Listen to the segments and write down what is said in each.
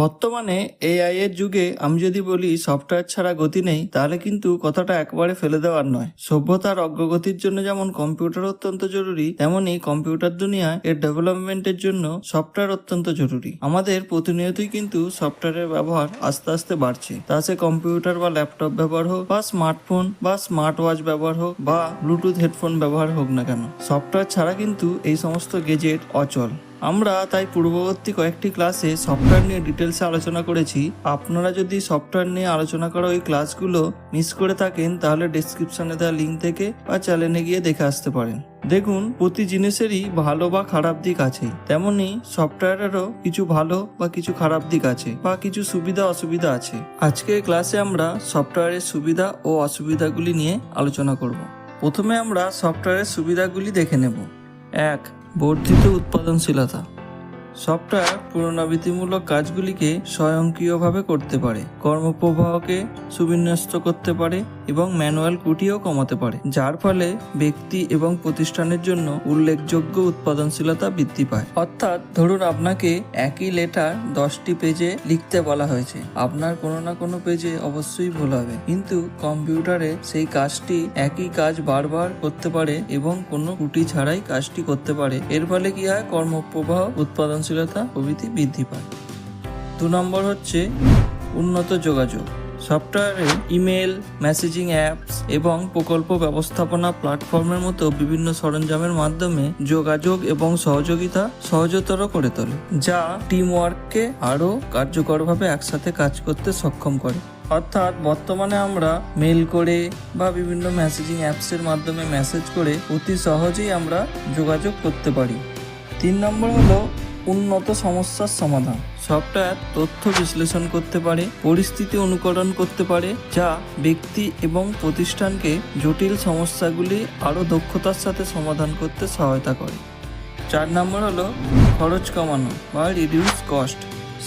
বর্তমানে এআই এর যুগে আমি যদি বলি সফটওয়্যার ছাড়া গতি নেই, তাহলে কিন্তু কথাটা একবারে ফেলে দেওয়ার নয়। সভ্যতার অগ্রগতির জন্য যেমন কম্পিউটার অত্যন্ত জরুরি, তেমনি কম্পিউটার দুনিয়ায় এর ডেভেলপমেন্টের জন্য সফটওয়্যার অত্যন্ত জরুরি। আমাদের প্রতিনিয়তই কিন্তু সফটওয়্যারের ব্যবহার আস্তে আস্তে বাড়ছে। তা সে কম্পিউটার বা ল্যাপটপ ব্যবহার হোক, বা স্মার্টফোন বা স্মার্ট ওয়াচ ব্যবহার হোক, বা ব্লুটুথ হেডফোন ব্যবহার হোক না কেন সফটওয়্যার ছাড়া কিন্তু এই সমস্ত গেজেট অচল। আমরা তাই পূর্ববর্তী কয়েকটি ক্লাসে সফটওয়্যার নিয়ে ডিটেলসে আলোচনা করেছি। আপনারা যদি সফটওয়্যার নিয়ে আলোচনা করা ওই ক্লাসগুলো মিস করে থাকেন, তাহলে ডিসক্রিপশনে দেওয়া লিঙ্ক থেকে বা চ্যানেলে গিয়ে দেখে আসতে পারেন। দেখুন, প্রতি জিনিসেরই ভালো বা খারাপ দিক আছে। তেমনি সফটওয়্যারেরও কিছু ভালো বা কিছু খারাপ দিক আছে বা কিছু সুবিধা, অসুবিধা আছে। আজকের ক্লাসে আমরা সফটওয়্যারের সুবিধা ও অসুবিধাগুলি নিয়ে আলোচনা করব। প্রথমে আমরা সফটওয়্যারের সুবিধাগুলি দেখে নেব। এক বর্ধিত উৎপাদনশীলতা। সফটওয়্যার পুনরাবৃত্তিমূলক কাজগুলিকে স্বয়ংক্রিয়ভাবে করতে পারে। কর্মপ্রবাহকে সুবিন্যস্ত করতে পারে। এবং ম্যানুয়াল কুটিও কমাতে পারে, যার ফলে ব্যক্তি এবং প্রতিষ্ঠানের জন্য উল্লেখযোগ্য উৎপাদনশীলতা বৃদ্ধি পায়। অর্থাৎ ধরুন আপনাকে একই লেটার দশটি পেজে লিখতে বলা হয়েছে। আপনার কোনো না কোনো পেজে অবশ্যই ভুল হবে। কিন্তু কম্পিউটারে সেই কাজটি একই কাজ বারবার করতে পারে এবং কোনো কুটি ছাড়াই কাজটি করতে পারে। এর ফলে কি হয়? কর্মপ্রবাহ, উৎপাদনশীলতা প্রভৃতি বৃদ্ধি পায়। দু নম্বর হচ্ছে উন্নত যোগাযোগ। সফটওয়্যারে ইমেল, মেসেজিং অ্যাপস এবং প্রকল্প ব্যবস্থাপনা প্ল্যাটফর্মের মতো বিভিন্ন সরঞ্জামের মাধ্যমে যোগাযোগ এবং সহযোগিতা সহজতর করে তোলে, যা টিম ওয়ার্ককে আরও কার্যকরভাবে একসাথে কাজ করতে সক্ষম করে। অর্থাৎ বর্তমানে আমরা মেল করে বা বিভিন্ন মেসেজিং অ্যাপসের মাধ্যমে মেসেজ করে অতি সহজেই আমরা যোগাযোগ করতে পারি। তিন নম্বর হলো উন্নত সমস্যার সমাধান। সফটওয়্যার তথ্য বিশ্লেষণ করতে পারে, পরিস্থিতি অনুকরণ করতে পারে, যা ব্যক্তি এবং প্রতিষ্ঠানকে জটিল সমস্যাগুলি আরও দক্ষতার সাথে সমাধান করতে সহায়তা করে। চার নম্বর হলো খরচ কমানো বা রিডিউস কস্ট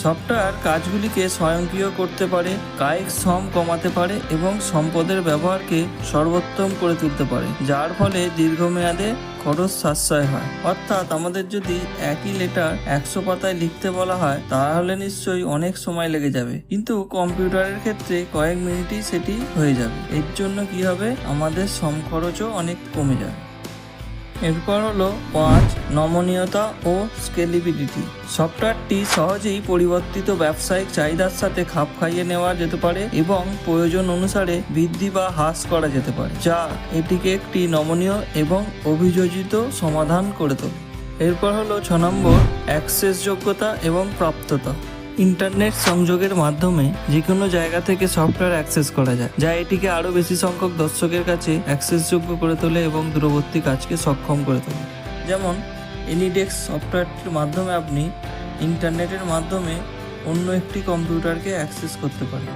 সফটওয়্যার কাজগুলিকে স্বয়ংক্রিয় করতে পারে, কায়িক শ্রম কমাতে পারে এবং সম্পদের ব্যবহারকে সর্বোত্তম করে তুলতে পারে, যার ফলে দীর্ঘমেয়াদে খরচ সাশ্রয় হয়। অর্থাৎ আমাদের যদি একই লেটার একশো পাতায় লিখতে বলা হয়, তাহলে নিশ্চয়ই অনেক সময় লেগে যাবে। কিন্তু কম্পিউটারের ক্ষেত্রে কয়েক মিনিটই সেটি হয়ে যাবে। এর জন্য কি হবে? আমাদের শ্রম খরচও অনেক কমে যাবে। এরপর হলো পাঁচ, নমনীয়তা ও স্কেলিবিলিটি। সফটওয়্যারটি সহজেই পরিবর্তিত ব্যবসায়িক চাহিদার সাথে খাপ খাইয়ে নেওয়া যেতে পারে এবং প্রয়োজন অনুসারে বৃদ্ধি বা হ্রাস করা যেতে পারে, যা এটিকে একটি নমনীয় এবং অভিযোজিত সমাধান করে তোলে। এরপর হলো ছ নম্বর অ্যাক্সেস যোগ্যতা এবং প্রাপ্ততা। ইন্টারনেট সংযোগের মাধ্যমে যে কোনো জায়গা থেকে সফটওয়্যার অ্যাক্সেস করা যায়, যা এটিকে আরও বেশি সংখ্যক দর্শকের কাছে অ্যাক্সেসযোগ্য করে তোলে এবং দূরবর্তী কাজকে সক্ষম করে তোলে। যেমন এনিডেক্স সফটওয়্যারটির মাধ্যমে আপনি ইন্টারনেটের মাধ্যমে অন্য একটি কম্পিউটারকে অ্যাক্সেস করতে পারেন।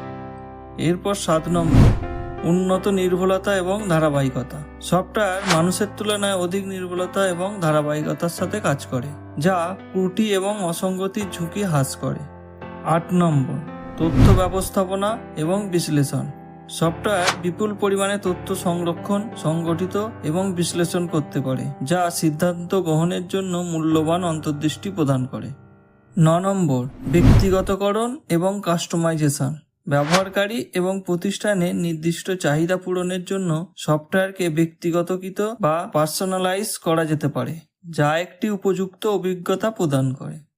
এরপর সাত নম্বর, উন্নত নির্ভুলতা এবং ধারাবাহিকতা। সফটওয়্যার মানুষের তুলনায় অধিক নির্ভুলতা এবং ধারাবাহিকতার সাথে কাজ করে, যা ত্রুটি এবং অসঙ্গতির ঝুঁকি হ্রাস করে। আট নম্বর। তথ্য ব্যবস্থাপনা এবং বিশ্লেষণ। সফটওয়্যার বিপুল পরিমাণে তথ্য সংরক্ষণ, সংগঠিত এবং বিশ্লেষণ করতে পারে, যা সিদ্ধান্ত গ্রহণের জন্য মূল্যবান অন্তর্দৃষ্টি প্রদান করে। ন নম্বর, ব্যক্তিগতকরণ এবং কাস্টমাইজেশন। ব্যবহারকারী এবং প্রতিষ্ঠানের নির্দিষ্ট চাহিদা পূরণের জন্য সফটওয়্যারকে ব্যক্তিগতকৃত বা পার্সোনালাইজ করা যেতে পারে, যা একটি উপযুক্ত অভিজ্ঞতা প্রদান করে।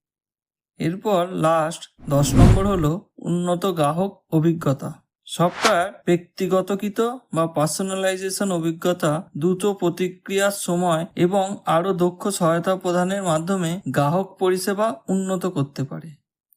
এরপর লাস্ট দশ নম্বর হলো উন্নত গ্রাহক অভিজ্ঞতা। সফটওয়্যার ব্যক্তিগতকৃত বা পার্সোনালাইজেশন অভিজ্ঞতা দ্রুত প্রতিক্রিয়ার সময় এবং আরও দক্ষ সহায়তা প্রদানের মাধ্যমে গ্রাহক পরিষেবা উন্নত করতে পারে।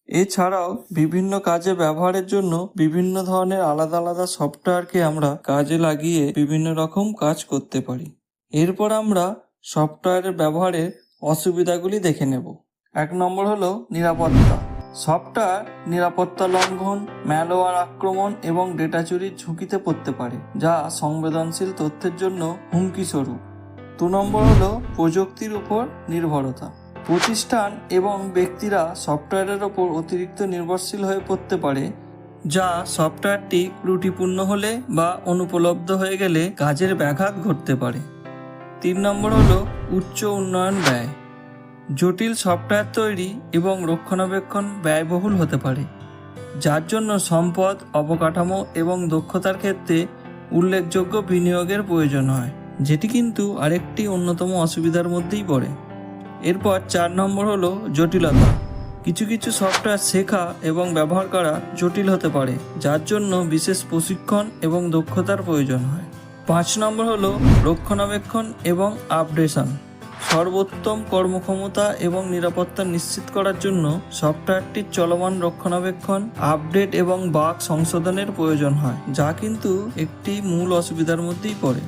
এছাড়াও বিভিন্ন কাজে ব্যবহারের জন্য বিভিন্ন ধরনের আলাদা আলাদা সফটওয়্যারকে আমরা কাজে লাগিয়ে বিভিন্ন রকম কাজ করতে পারি। এরপর আমরা সফটওয়্যারের ব্যবহারের অসুবিধাগুলি দেখে নেব। এক নম্বর হলো নিরাপত্তা। সফটওয়্যার নিরাপত্তা লঙ্ঘন ম্যালওয়ার আক্রমণ এবং ডেটা চুরির ঝুঁকিতে পড়তে পারে, যা সংবেদনশীল তথ্যের জন্য হুমকি স্বরূপ দু নম্বর হলো প্রযুক্তির উপর নির্ভরতা। প্রতিষ্ঠান এবং ব্যক্তিরা সফটওয়্যারের ওপর অতিরিক্ত নির্ভরশীল হয়ে পড়তে পারে, যা সফটওয়্যারটি ত্রুটিপূর্ণ হলে বা অনুপলব্ধ হয়ে গেলে কাজের ব্যাঘাত ঘটতে পারে। তিন নম্বর হলো উচ্চ উন্নয়ন ব্যয়। জটিল সফটওয়্যার তৈরি এবং রক্ষণাবেক্ষণ ব্যয়বহুল হতে পারে, যার জন্য সম্পদ, অবকাঠামো এবং দক্ষতার ক্ষেত্রে উল্লেখযোগ্য বিনিয়োগের প্রয়োজন হয়, যেটি কিন্তু আরেকটি অন্যতম অসুবিধার মধ্যেই পড়ে। এরপর চার নম্বর হলো জটিলতা। কিছু কিছু সফটওয়্যার শেখা এবং ব্যবহার করা জটিল হতে পারে, যার জন্য বিশেষ প্রশিক্ষণ এবং দক্ষতার প্রয়োজন হয়। পাঁচ নম্বর হলো রক্ষণাবেক্ষণ এবং আপডেশন। সর্বোত্তম কর্মক্ষমতা এবং নিরাপত্তা নিশ্চিত করার জন্য সফটওয়্যারটির চলমান রক্ষণাবেক্ষণ, আপডেট এবং বাগ সংশোধনের প্রয়োজন হয়, যা কিন্তু একটি মূল অসুবিধার মধ্যেই পড়ে।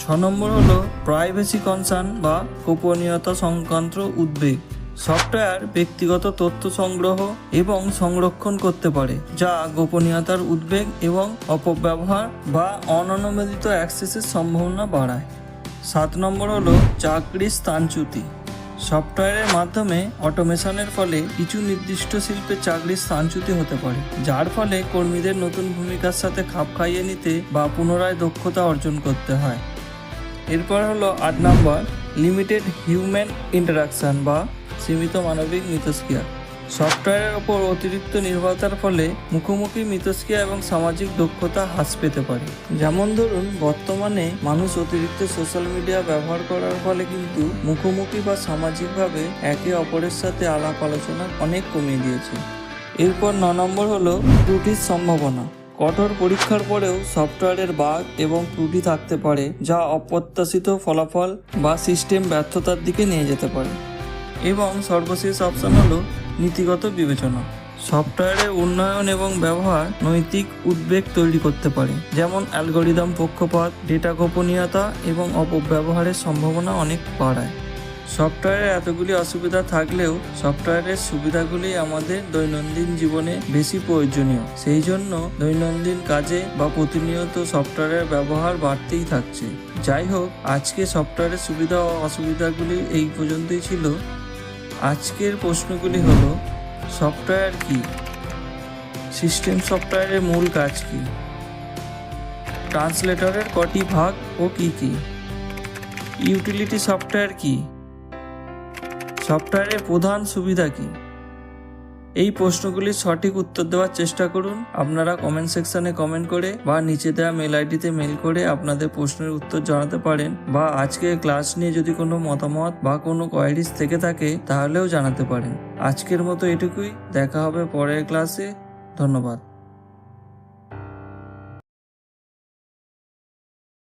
ছ নম্বর হলো প্রাইভেসি কনসার্ন বা গোপনীয়তা সংক্রান্ত উদ্বেগ। সফটওয়্যার ব্যক্তিগত তথ্য সংগ্রহ এবং সংরক্ষণ করতে পারে, যা গোপনীয়তার উদ্বেগ এবং অপব্যবহার বা অননুমোদিত অ্যাক্সেসের সম্ভাবনা বাড়ায়। সাত নম্বর হলো চাকরির স্থানচ্যুতি সফটওয়্যারের মাধ্যমে অটোমেশনের ফলে কিছু নির্দিষ্ট শিল্পে চাকরির স্থানচ্যুতি হতে পারে, যার ফলে কর্মীদের নতুন ভূমিকার সাথে খাপ খাইয়ে নিতে বা পুনরায় দক্ষতা অর্জন করতে হয়। এরপর হলো আট নম্বর লিমিটেড হিউম্যান ইন্টারাকশন বা সীমিত মানবিক মিথস্ক্রিয়া। সফটওয়্যারের ওপর অতিরিক্ত নির্ভরতার ফলে মুখোমুখি মিথস্ক্রিয়া এবং সামাজিক দক্ষতা হ্রাস পেতে পারে। যেমন ধরুন, বর্তমানে মানুষ অতিরিক্ত সোশ্যাল মিডিয়া ব্যবহার করার ফলে কিন্তু মুখোমুখি বা সামাজিকভাবে একে অপরের সাথে আলাপ আলোচনা অনেক কমিয়ে দিয়েছে। এরপর ন নম্বর হলো ত্রুটির সম্ভাবনা। কঠোর পরীক্ষার পরেও সফটওয়্যারের বাগ এবং ত্রুটি থাকতে পারে, যা অপ্রত্যাশিত ফলাফল বা সিস্টেম ব্যর্থতার দিকে নিয়ে যেতে পারে। এবং সর্বশেষ অপশন হলো নীতিগত বিবেচনা। সফটওয়্যারের উন্নয়ন এবং ব্যবহার নৈতিক উদ্বেগ তৈরি করতে পারে, যেমন অ্যালগোরিদম পক্ষপাত, ডেটা গোপনীয়তা এবং অপব্যবহারের সম্ভাবনা অনেক বাড়ায়। সফটওয়্যারের এতগুলি অসুবিধা থাকলেও সফটওয়্যারের সুবিধাগুলি আমাদের দৈনন্দিন জীবনে বেশি প্রয়োজনীয়। সেই জন্য দৈনন্দিন কাজে বা প্রতিনিয়ত সফটওয়্যারের ব্যবহার বাড়তেই থাকছে। যাই হোক, আজকে সফটওয়্যারের সুবিধা ও অসুবিধাগুলি এই পর্যন্তই ছিল। আজকের প্রশ্নগুলি হলো সফটওয়্যার কি? সিস্টেম সফটওয়্যারের মূল কাজ কি? ট্রান্সলেটরের কটি ভাগ ও কি কি? ইউটিলিটি সফটওয়্যার কি? সফটওয়্যারের প্রধান সুবিধা কি? এই প্রশ্নগুলির সঠিক উত্তর দেওয়ার চেষ্টা করুন। আপনারা কমেন্ট সেকশনে কমেন্ট করে বা নিচে দেওয়া মেল আইডিতে মেল করে আপনাদের প্রশ্নের উত্তর জানাতে পারেন বা আজকে ক্লাস নিয়ে যদি কোনো মতামত বা কোনো কোয়ারিজ থেকে থাকে, তাহলেও জানাতে পারেন। আজকের মতো এটুকুই। দেখা হবে পরের ক্লাসে ধন্যবাদ।